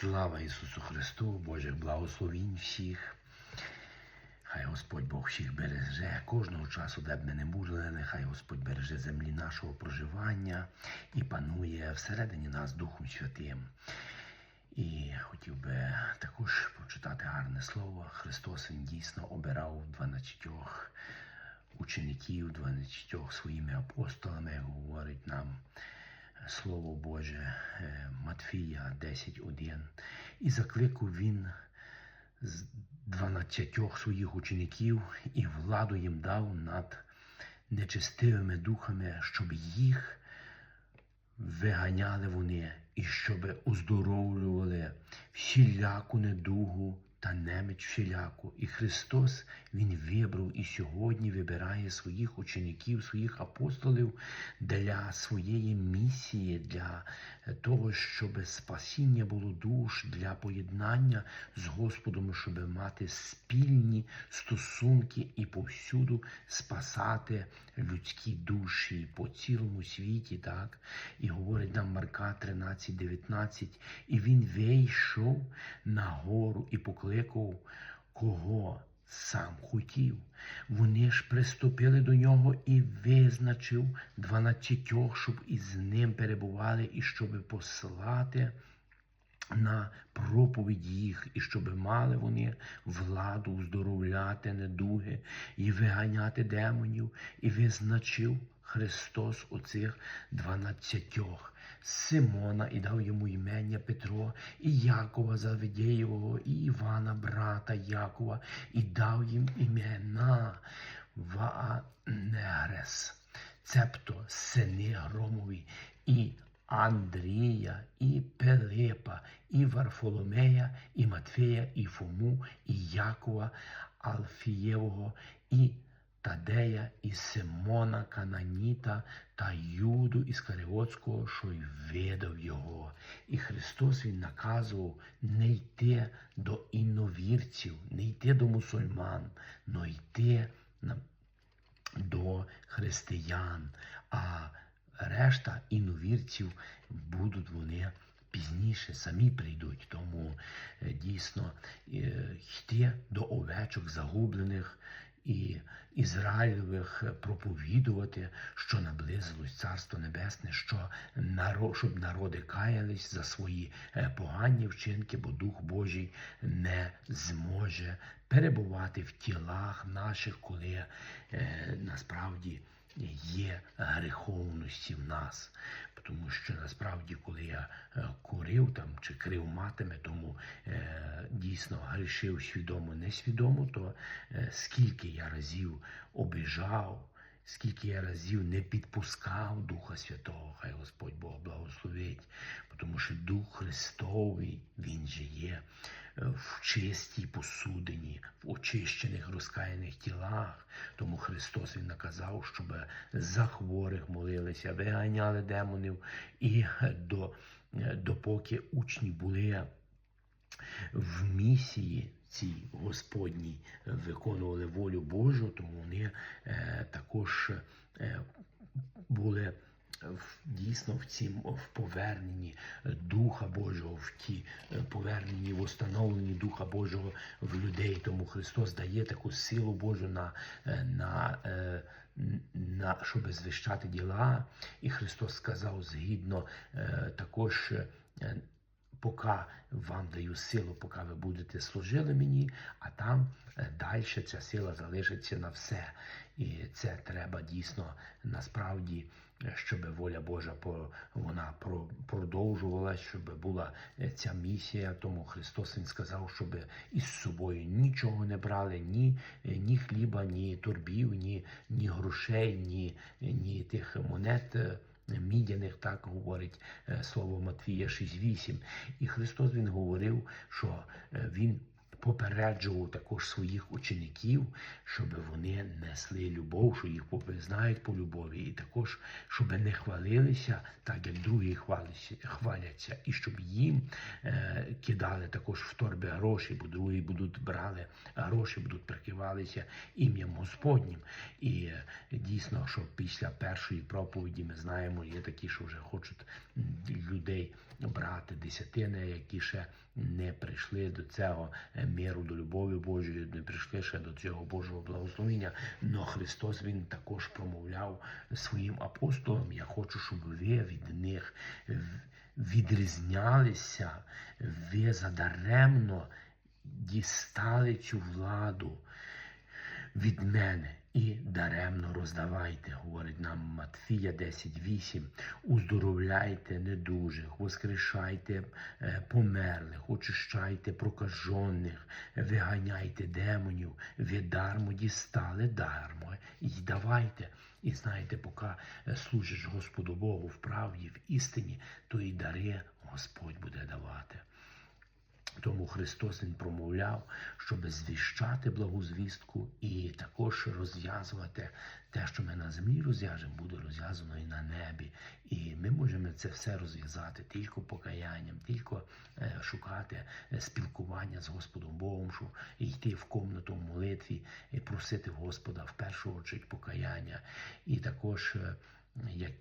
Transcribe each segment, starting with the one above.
Слава Ісусу Христу, Божих благословінь всіх. Хай Господь Бог всіх береже кожного часу, де б ми не були, нехай Господь береже землі нашого проживання і панує всередині нас Духом Святим. І хотів би також прочитати гарне слово. Христос Він дійсно обирав 12 учеників, 12 своїми апостолами, говорить нам Слово Боже е, Матфія 10.1. І закликав він з 12 своїх учеників і владу їм дав над нечестивими духами, щоб їх виганяли вони і щоб оздоровлювали всіляку недугу та неміч всіляку. І Христос Він вибрав і сьогодні вибирає своїх учеників, своїх апостолів для своєї місії, для того, щоб спасіння було душ, для поєднання з Господом, щоб мати спільні стосунки і повсюду спасати людські душі по цілому світі, так? І говорить нам Марка 13, 19, і він вийшов на гору і покликав кого сам хотів. Вони ж приступили до нього і визначив дванадцятьох, щоб із ним перебували, і щоб послати на проповідь їх, і щоб мали вони владу вздоровляти недуги і виганяти демонів, і визначив Христос оцих дванадцятьох. Симона і дав йому імення Петро, і Якова Завидєєвого, і Івана, брата Якова, і дав їм імена Ваанерес, цебто сини Громові, і Андрія, і Пилипа, і Варфоломея, і Матфея, і Фому, і Якова Алфієвого, і Тадея, і Симона Кананіта та Юду Іскаріотського, що й видав його. І Христос Він наказував не йти до іновірців, не йти до мусульман, но йти до християн, а решта іновірців будуть вони пізніше самі прийдуть. Тому е, дійсно е, йти до овечок загублених. І Ізраїлевих проповідувати, що наблизилось Царство Небесне, що народ, щоб народи каялись за свої е, погані вчинки, бо Дух Божий не зможе перебувати в тілах наших, коли е, насправді є греховності в нас. Тому що насправді, коли я е, курив там чи крив матиме, тому е, дійсно грішив свідомо, несвідомо, то е, скільки я разів обіжав, скільки я разів не підпускав Духа Святого, хай Господь Бог благословить, тому що Дух Христовий, Він же є е, в чистій посудині, в очищених розкаяних тілах. Тому Христос Він наказав, щоб за хворих молилися, виганяли демонів, і до, е, допоки учні були в місії цій Господній виконували волю Божу, тому вони е, також е, були в, дійсно в цім в поверненні Духа Божого, в ті е, поверненні, в установленні Духа Божого в людей. Тому Христос дає таку силу Божу на, е, на, е, на щоб звищати діла. І Христос сказав згідно також. Е, поки вам даю силу, поки ви будете служили мені, а там далі ця сила залишиться на все. І це треба дійсно насправді, е, щоб воля Божа вона про- продовжувалась, щоб була е, ця місія. Тому Христос Він сказав, щоб із собою нічого не брали, ні, е, ні хліба, ні турбів, ні, ні грошей, ні, ні тих монет. Мідяних, так говорить е, слово Матвія 6.8. І Христос Він говорив, що е, Він попереджував також своїх учеників, щоб вони несли любов, що їх знають по любові, і також, щоб не хвалилися, так як другі хваляться, хваляться, і щоб їм е, кидали також в торби гроші, бо другі будуть брали гроші, будуть прикривалися ім'ям Господнім. І е, дійсно, що після першої проповіді ми знаємо, є такі, що вже хочуть людей брати десятини, які ще не прийшли до цього е, миру, до любові Божої, не прийшли ще до цього Божого благословення. Но Христос Він також промовляв своїм апостолам: Я хочу, щоб ви від них відрізнялися, ви задаремно дістали цю владу від мене і даремно роздавайте, говорить нам Матфія 10.8. Уздоровляйте недужих, воскрешайте е, померлих, очищайте прокажених, виганяйте демонів, ви дармо дістали дармо і давайте. І знаєте, поки е, служиш Господу Богу в правді, в істині, то і дари Господь буде давати. Тому Христос Він промовляв, щоб звіщати благу звістку і також розв'язувати те, що ми на землі розв'яжемо, буде розв'язано і на небі. І ми можемо це все розв'язати тільки покаянням, тільки е, шукати е, спілкування з Господом Богом, що йти в комнату в молитві і просити Господа в першу чергу покаяння. І також. Е, як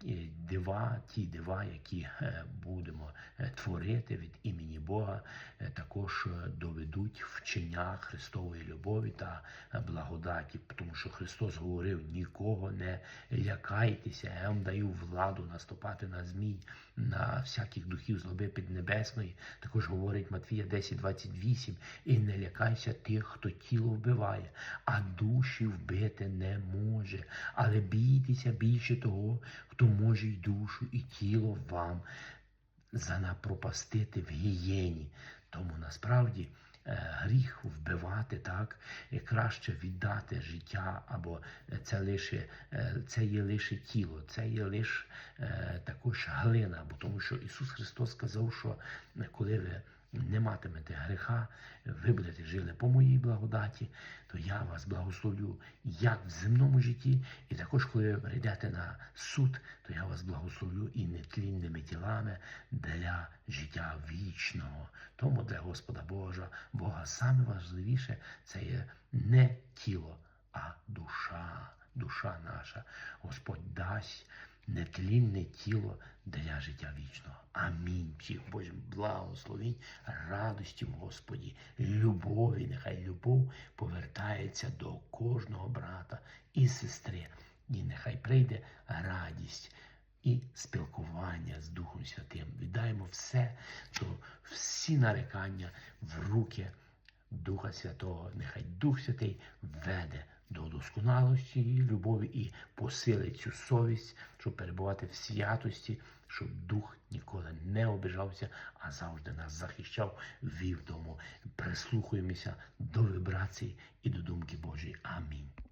дива, ті дива, які е, будемо е, творити від імені Бога, е, також е, доведуть вчення Христової любові та е, благодаті, тому що Христос говорив: нікого не лякайтеся, я вам даю владу наступати на змій, на всяких духів злоби піднебесної. Також говорить Матвія 10:28, і не лякайся тих, хто тіло вбиває, а душі вбити не може. Але бійтеся більше того, хто може й душу, і тіло вам занапропастити в гієні. Тому насправді гріх вбивати так, і краще віддати життя, або це лише е, це є лише тіло, це є лише е, також глина, бо тому що Ісус Христос сказав, що е, коли ви не матимете греха, ви будете жили по моїй благодаті, то я вас благословлю як в земному житті, і також, коли ви прийдете на суд, то я вас благословлю і нетлінними тілами для життя вічного. Тому для Господа Божа, Бога саме важливіше це є не тіло, а душа, душа наша. Господь дасть нетлінне тіло для життя вічного. Амінь. Всіх Божим благословінь, радості в Господі, любові. Нехай любов повертається до кожного брата і сестри. І нехай прийде радість і спілкування з Духом Святим. Віддаємо все, то всі нарекання в руки Духа Святого. Нехай Дух Святий веде досконалості і любові і посилить цю совість, щоб перебувати в святості, щоб Дух ніколи не обижався, а завжди нас захищав, вів дому. Прислухаємося до вібрацій і до думки Божої. Амінь.